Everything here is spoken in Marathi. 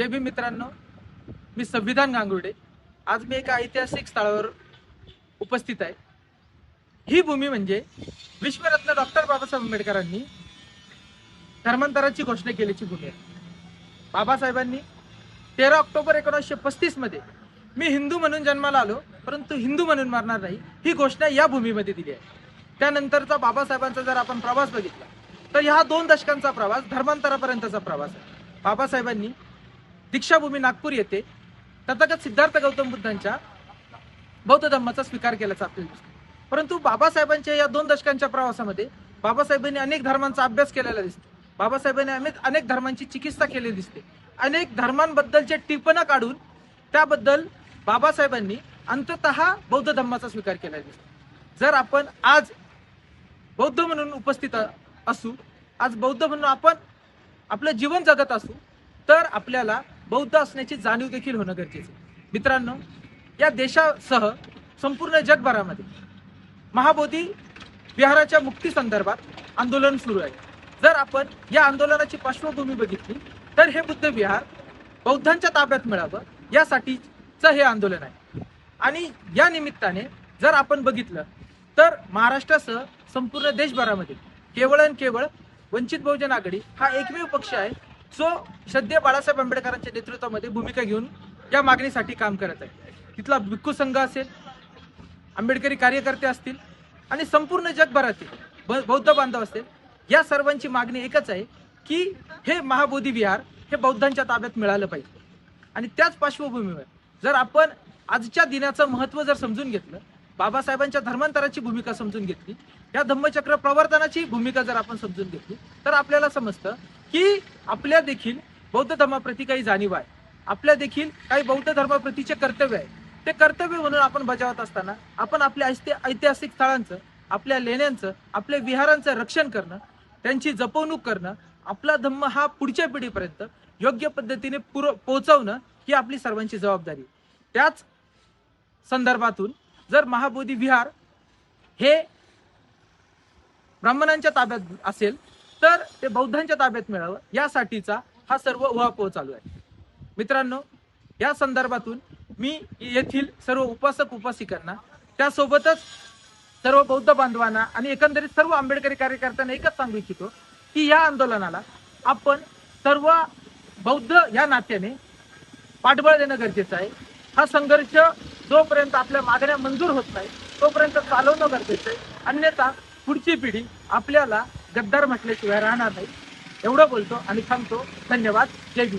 जय भीम मित्रांनो मी संविधान गांगुर्डे. आज मी एका ऐतिहासिक स्थळावर उपस्थित आहे. ही भूमी म्हणजे विश्वरत्न डॉक्टर बाबासाहेब आंबेडकरांनी धर्मांतराची घोषणा केल्याची भूमी आहे. बाबासाहेबांनी तेरा ऑक्टोबर एकोणीसशे पस्तीसमध्ये मी हिंदू म्हणून जन्माला आलो परंतु हिंदू म्हणून मरणार नाही ही घोषणा या भूमीमध्ये दिली आहे. त्यानंतरचा बाबासाहेबांचा जर आपण प्रवास बघितला तर ह्या दोन दशकांचा प्रवास धर्मांतरापर्यंतचा प्रवास आहे. बाबासाहेबांनी दीक्षाभूमी नागपूर येथे तथागत सिद्धार्थ गौतम बुद्धांच्या बौद्ध धर्माचा स्वीकार केल्याचा आपल्याला दिसतो. परंतु बाबासाहेबांच्या या दोन दशकांच्या प्रवासामध्ये बाबासाहेबांनी अनेक धर्मांचा अभ्यास केलेला दिसतो. बाबासाहेबांनी अनेक अनेक धर्मांची चिकित्सा केलेली दिसते. अनेक धर्मांबद्दलचे टिपणं काढून त्याबद्दल बाबासाहेबांनी अंततः बौद्ध धर्माचा स्वीकार केलेला दिसतो. जर आपण आज बौद्ध म्हणून उपस्थित असू आज बौद्ध म्हणून आपण आपलं जीवन जगत असू तर आपल्याला बौद्ध असण्याची जाणीव देखील होणं गरजेचं आहे. मित्रांनो या देशासह संपूर्ण जगभरामध्ये महाबोधी विहाराच्या मुक्ती संदर्भात आंदोलन सुरू आहे जर आपण या आंदोलनाची पार्श्वभूमी बघितली तर हे बुद्ध विहार बौद्धांच्या ताब्यात मिळावं यासाठीचं हे आंदोलन आहे आणि या निमित्ताने जर आपण बघितलं तर महाराष्ट्रासह संपूर्ण देशभरामध्ये केवळ आणि केवळ वंचित बहुजन आघाडी हा एकमेव पक्ष आहे जो श्रद्धे बाळासाहेब आंबेडकरांच्या नेतृत्वामध्ये भूमिका घेऊन या मागणीसाठी काम करत आहे. तिथला भिक्खू संघ असेल आंबेडकरी कार्यकर्ते असतील आणि संपूर्ण जगभरातील ब- बौद्ध बांधव असतील या सर्वांची मागणी एकच आहे की हे महाबोधी विहार हे बौद्धांच्या ताब्यात मिळालं पाहिजे. आणि त्याच पार्श्वभूमीवर जर आपण आजच्या दिनाचं महत्त्व जर समजून घेतलं बाबासाहेबांच्या धर्मांतराची भूमिका समजून घेतली या धम्मचक्र प्रवर्तनाची भूमिका जर आपण समजून घेतली तर आपल्याला समजतं की आपल्या देखील बौद्ध धर्माप्रती काही जाणीव आहे. आपल्या देखील काही बौद्ध धर्माप्रतीचे कर्तव्य आहे. ते कर्तव्य म्हणून आपण बजावत असताना आपण आपल्या ऐतिहासिक स्थळांचं आपल्या लेण्यांचं आपल्या विहारांचं रक्षण करणं त्यांची जपवणूक करणं आपला धम्म हा पुढच्या पिढीपर्यंत योग्य पद्धतीने पुर पोहोचवणं ही आपली सर्वांची जबाबदारी त्याच संदर्भातून जर महाबोधी विहार हे ब्राह्मणांच्या ताब्यात असेल तर ते बौद्धांच्या ताब्यात मिळावं. यासाठीचा हा सर्व उहापोह चालू आहे. मित्रांनो या संदर्भातून मी येथील सर्व उपासक उपासिकांना त्यासोबतच सर्व बौद्ध बांधवांना आणि एकंदरीत सर्व आंबेडकरी कार्यकर्त्यांना एकच सांगू इच्छितो की या आंदोलनाला आपण सर्व बौद्ध या नात्याने पाठबळ देणं गरजेचं आहे. हा संघर्ष जोपर्यंत आपल्या मागण्या मंजूर होत नाही तोपर्यंत चालवणं गरजेचं आहे. अन्यथा पुढची पिढी आपल्याला गद्दार म्हटल्याशिवाय राहणार नाही. एवढं बोलतो आणि थांबतो. धन्यवाद. जय भीम